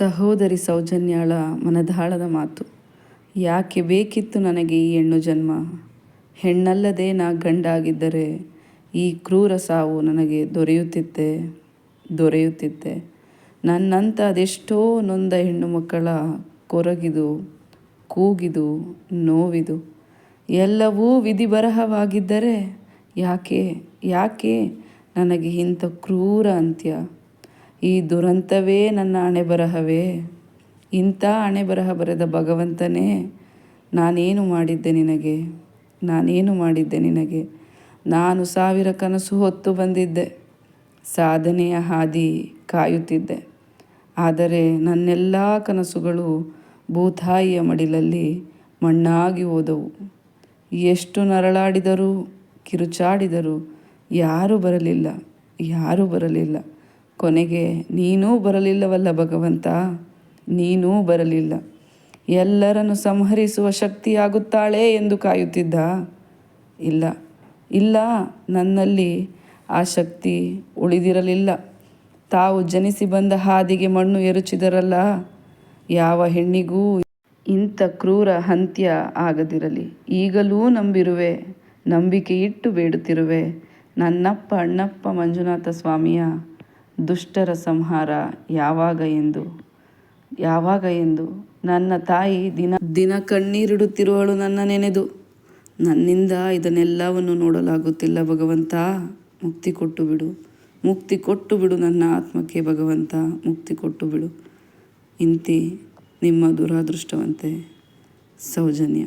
ಸಹೋದರಿ ಸೌಜನ್ಯಾಳ ಮನದಾಳದ ಮಾತು, ಯಾಕೆ ಬೇಕಿತ್ತು ನನಗೆ ಈ ಹೆಣ್ಣು ಜನ್ಮ? ಹೆಣ್ಣಲ್ಲದೆ ನಾ ಗಂಡಾಗಿದ್ದರೆ ಈ ಕ್ರೂರ ಸಾವು ನನಗೆ ದೊರೆಯುತ್ತಿತ್ತೆ ದೊರೆಯುತ್ತಿತ್ತೆ. ನನ್ನಂಥ ಅದೆಷ್ಟೋ ನೊಂದ ಹೆಣ್ಣು ಮಕ್ಕಳ ಕೊರಗಿದು, ಕೂಗಿದು, ನೋವಿದು, ಎಲ್ಲವೂ ವಿಧಿ ಬರಹವಾಗಿದ್ದರೆ ಯಾಕೆ ಯಾಕೆ ನನಗೆ ಇಂಥ ಕ್ರೂರ ಅಂತ್ಯ? ಈ ದುರಂತವೇ ನನ್ನ ಹಣೆ ಬರಹವೇ ಇಂಥ ಹಣೆ ಬರಹ ಬರೆದ ಭಗವಂತನೇ, ನಾನೇನು ಮಾಡಿದ್ದೆ ನಿನಗೆ? ನಾನೇನು ಮಾಡಿದ್ದೆ ನಿನಗೆ? ನಾನು ಸಾವಿರ ಕನಸು ಹೊತ್ತು ಬಂದಿದ್ದೆ. ಸಾಧನೆಯ ಹಾದಿ ಕಾಯುತ್ತಿದ್ದೆ. ಆದರೆ ನನ್ನೆಲ್ಲ ಕನಸುಗಳು ಭೂತಾಯಿಯ ಮಡಿಲಲ್ಲಿ ಮಣ್ಣಾಗಿ ಹೋದವು. ಎಷ್ಟು ನರಳಾಡಿದರೂ, ಕಿರುಚಾಡಿದರೂ ಯಾರೂ ಬರಲಿಲ್ಲ ಯಾರೂ ಬರಲಿಲ್ಲ. ಕೊನೆಗೆ, ನೀನೂ ಬರಲಿಲ್ಲವಲ್ಲ ಭಗವಂತ? ನೀನೂ ಬರಲಿಲ್ಲ. ಎಲ್ಲರನ್ನು ಸಂಹರಿಸುವ ಶಕ್ತಿಯಾಗುತ್ತಾಳೆ ಎಂದು ಕಾಯುತ್ತಿದ್ದ? ಇಲ್ಲ. ಇಲ್ಲ, ನನ್ನಲ್ಲಿ ಆ ಶಕ್ತಿ ಉಳಿದಿರಲಿಲ್ಲ. ತಾವು ಜನಿಸಿ ಬಂದ ಹಾದಿಗೆ ಮಣ್ಣು ಎರಚಿದರಲ್ಲ, ಯಾವ ಹೆಣ್ಣಿಗೂ ಇಂಥ ಕ್ರೂರ ಅಂತ್ಯ ಆಗದಿರಲಿ. ಈಗಲೂ ನಂಬಿರುವೆ ನಂಬಿಕೆ ಇಟ್ಟು ಬೇಡುತ್ತಿರುವೆ. ನನ್ನಪ್ಪ ಅಣ್ಣಪ್ಪ ಮಂಜುನಾಥ ಸ್ವಾಮಿಯ ದುಷ್ಟರ ಸಂಹಾರ ಯಾವಾಗ ಎಂದು? ಯಾವಾಗ ಎಂದು? ನನ್ನ ತಾಯಿ ದಿನ ದಿನ ಕಣ್ಣೀರಿಡುತ್ತಿರುವಳು ನನ್ನ ನೆನೆದು. ನನ್ನಿಂದ ಇದನ್ನೆಲ್ಲವನ್ನು ನೋಡಲಾಗುತ್ತಿಲ್ಲ ಭಗವಂತ. ಮುಕ್ತಿ ಕೊಟ್ಟು ಬಿಡು. ಮುಕ್ತಿ ಕೊಟ್ಟು ಬಿಡು ನನ್ನ ಆತ್ಮಕ್ಕೆ ಭಗವಂತ. ಮುಕ್ತಿ ಕೊಟ್ಟು ಬಿಡು. ಇಂತಿ ನಿಮ್ಮ ದುರಾದೃಷ್ಟವಂತೆ. ಸೌಜನ್ಯ.